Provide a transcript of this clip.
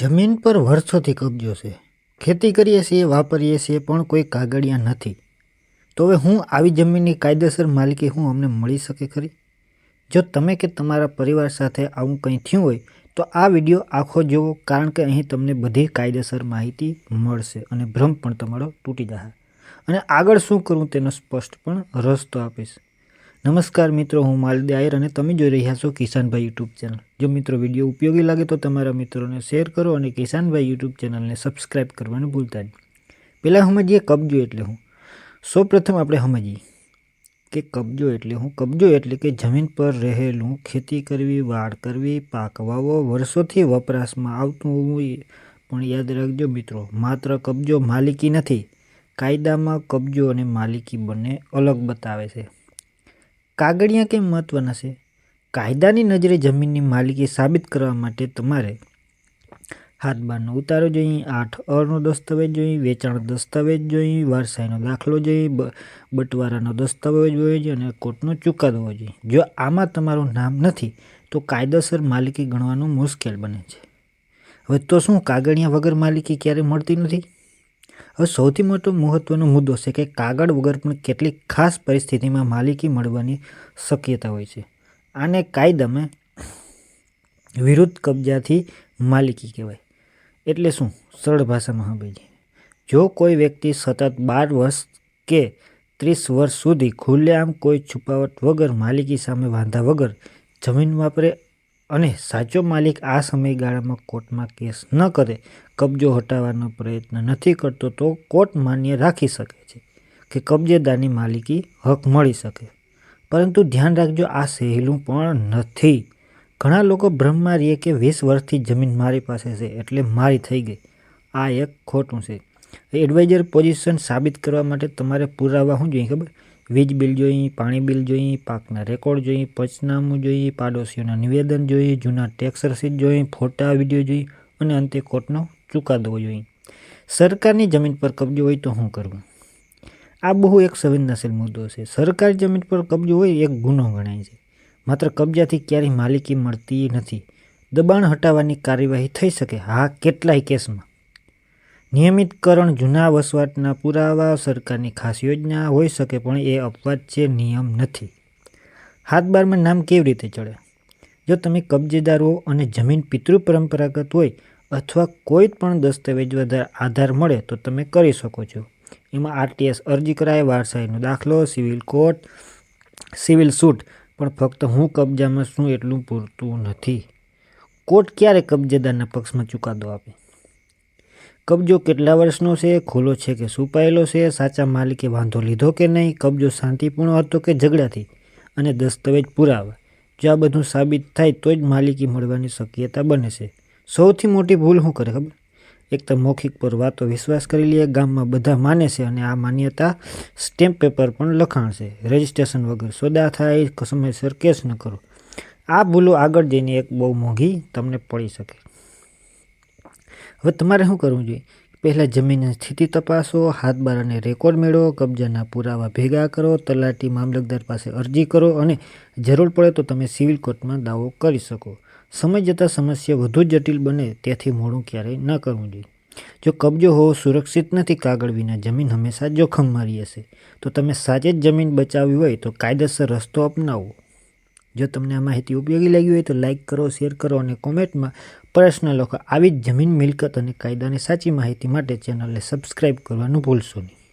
જમીન પર વર્ષોથી કબજો છે. ખેતી કરીએ છીએ, વાપરીએ છીએ, પણ કોઈ કાગળિયા નથી. તો હવે હું આવી જમીનની કાયદેસર માલિકી હું અમને મળી શકે ખરી? જો તમે કે તમારા પરિવાર સાથે આવું કંઈ થયું હોય, તો આ વીડિયો આખો જુઓ, કારણ કે અહીં તમને બધી કાયદેસર માહિતી મળશે અને ભ્રમ પણ તમારો તૂટી જશે. અને આગળ શું કરવું તેનો સ્પષ્ટ પણ રસ્તો આપીશ. નમસ્કાર મિત્રો, હું માલદી આયર અને તમે જોઈ રહ્યા છો કિસાનભાઈ યુટ્યુબ ચેનલ. જો મિત્રો વીડિયો ઉપયોગી લાગે તો તમારા મિત્રોને શેર કરો અને કિસાનભાઈ યુટ્યુબ ચેનલને સબસ્ક્રાઇબ કરવાનું ભૂલતા નહીં. પહેલાં સમજીએ કબજો એટલે હું. સૌપ્રથમ આપણે સમજીએ કે કબજો એટલે હું. કબજો એટલે કે જમીન પર રહેલું ખેતી કરવી, વાડ કરવી પાક વાવો વર્ષોથી વપરાશમાં આવતું હોવું પણ યાદ રાખજો મિત્રો, માત્ર કબજો માલિકી નથી, કાયદામાં કબજો અને માલિકી બંને અલગ બતાવે છે. કાગળિયા કેમ મહત્ત્વના છે? કાયદાની નજરે જમીનની માલિકી સાબિત કરવા માટે તમારે હાથ બારનો ઉતારો જોઈએ, આઠ અરનો દસ્તાવેજ જોઈએ વેચાણ દસ્તાવેજ જોઈએ, વારસાઈનો દાખલો જોઈએ બટવારાનો દસ્તાવેજ હોવો જોઈએ અને કોર્ટનો ચુકાદો હોવો જોઈએ. જો આમાં તમારું નામ નથી, તો કાયદેસર માલિકી ગણવાનું મુશ્કેલ બને છે. હવે તો શું કાગળિયા વગર માલિકી ક્યારે મળતી નથી? હવે સૌથી મોટો મહત્ત્વનો મુદ્દો છે કે કાગળ વગર પણ કેટલીક ખાસ પરિસ્થિતિમાં માલિકી મળવાની શક્યતા હોય છે. આને કાયદામાં વિરુદ્ધ કબજાથી માલિકી કહેવાય. એટલે શું? સરળ ભાષામાં સમજીએ જો કોઈ વ્યક્તિ સતત બાર વર્ષ કે ત્રીસ વર્ષ સુધી ખુલ્લેઆમ કોઈ છુપાવટ વગર માલિકી સામે વાંધા વગર જમીન વાપરે અને સાચો માલિક આ સમયગાળામાં કોર્ટમાં કેસ ન કરે, કબજો હટાવવાનો પ્રયત્ન નથી કરતો, તો કોર્ટ માન્ય રાખી શકે છે કે કબજેદારની માલિકી હક મળી શકે. પરંતુ ધ્યાન રાખજો, આ સહેલું પણ નથી. ઘણા લોકો ભ્રમમાં રહીએ કે વીસ વર્ષથી જમીન મારી પાસે છે એટલે મારી થઈ ગઈ. આ એક ખોટું છે. એડવાઇઝર પોઝિશન સાબિત કરવા માટે તમારે પુરાવા શું જોઈએ ખબર? વીજ બિલ જોઈએ પાણી બિલ જોઈએ પાકના રેકોર્ડ જોઈએ પંચનામું જોઈએ પાડોશીઓના નિવેદન જોઈએ જૂના ટેક્સ રસીદ જોઈએ ફોટા, વીડિયો જોઈએ અને અંતે કોર્ટનો ચુકાદો જોઈએ સરકારની જમીન પર કબજો હોય તો શું કરવું આ બહુ એક સંવેદનશીલ મુદ્દો છે. સરકારી જમીન પર કબજો હોય એક ગુનો ગણાય છે. માત્ર કબજાથી ક્યારેય માલિકી મળતી નથી. દબાણ હટાવવાની કાર્યવાહી થઈ શકે. હા, કેટલાય કેસમાં. નિયમિતકરણ જૂના વસવાટના પુરાવા, સરકારની ખાસ યોજના હોઈ શકે પણ એ અપવાદ છે નિયમ નથી. હાથબારમાં નામ કેવી રીતે ચડે? જો તમે કબજેદાર અને જમીન પિતૃ પરંપરાગત હોય અથવા કોઈ પણ દસ્તાવેજ વધારે આધાર મળે તો તમે કરી શકો છો. એમાં આરટીએસ અરજી કરાય, વારસાઈનો દાખલો, સિવિલ કોર્ટ, સિવિલ સૂટ, પણ ફક્ત હું કબજામાં શું એટલું પૂરતું નથી. કોર્ટ ક્યારે કબજેદારના પક્ષમાં ચુકાદો આપે? કબજો કેટલા વર્ષનો છે ખુલ્લો છે કે સુપાયેલો છે, સાચા માલિકે વાંધો લીધો કે નહીં, કબજો શાંતિપૂર્ણ હતો કે ઝઘડાથી? અને દસ્તાવેજ પુરાવા? જો આ બધું સાબિત થાય તો જ માલિકી મળવાની શક્યતા બને છે. સૌથી મોટી ભૂલ શું કરે ખબર? એક તો મૌખિક પર વાતો વિશ્વાસ કરી લે, ગામમાં બધા માને છે અને આ માન્યતા સ્ટેમ્પ પેપર પણ લખાણ છે. રજિસ્ટ્રેશન વગર સોદા થાય, સમયસર કેસ ન કરો. આ ભૂલો આગળ જઈને એક બહુ મોંઘી તમને પડી શકે. હવે તમારે શું કરવું જોઈએ? પહેલાં જમીનની સ્થિતિ તપાસો, હાથબાર અને રેકોર્ડ મેળવો, કબજાના પુરાવા ભેગા કરો, તલાટી મામલતદાર પાસે અરજી કરો અને જરૂર પડે તો તમે સિવિલ કોર્ટમાં દાવો કરી શકો. સમય જતાં સમસ્યા વધુ જટિલ બને તેથી મોડું ક્યારેય ન કરવું જોઈએ. જો કબજો હોવો સુરક્ષિત નથી, કાગળ વિના જમીન હંમેશા જોખમમાં મારી હશે. તો તમે સાચે જ જમીન બચાવવી હોય તો કાયદેસર રસ્તો અપનાવો. જો તમને આ માહિતી ઉપયોગી લાગી હોય તો લાઇક કરો શેર કરો અને કોમેન્ટમાં પ્રશ્ન લખો. આવી જ જમીન મિલકત અને કાયદાની સાચી માહિતી માટે ચેનલને સબસ્ક્રાઈબ કરવાનું ભૂલશો નહીં.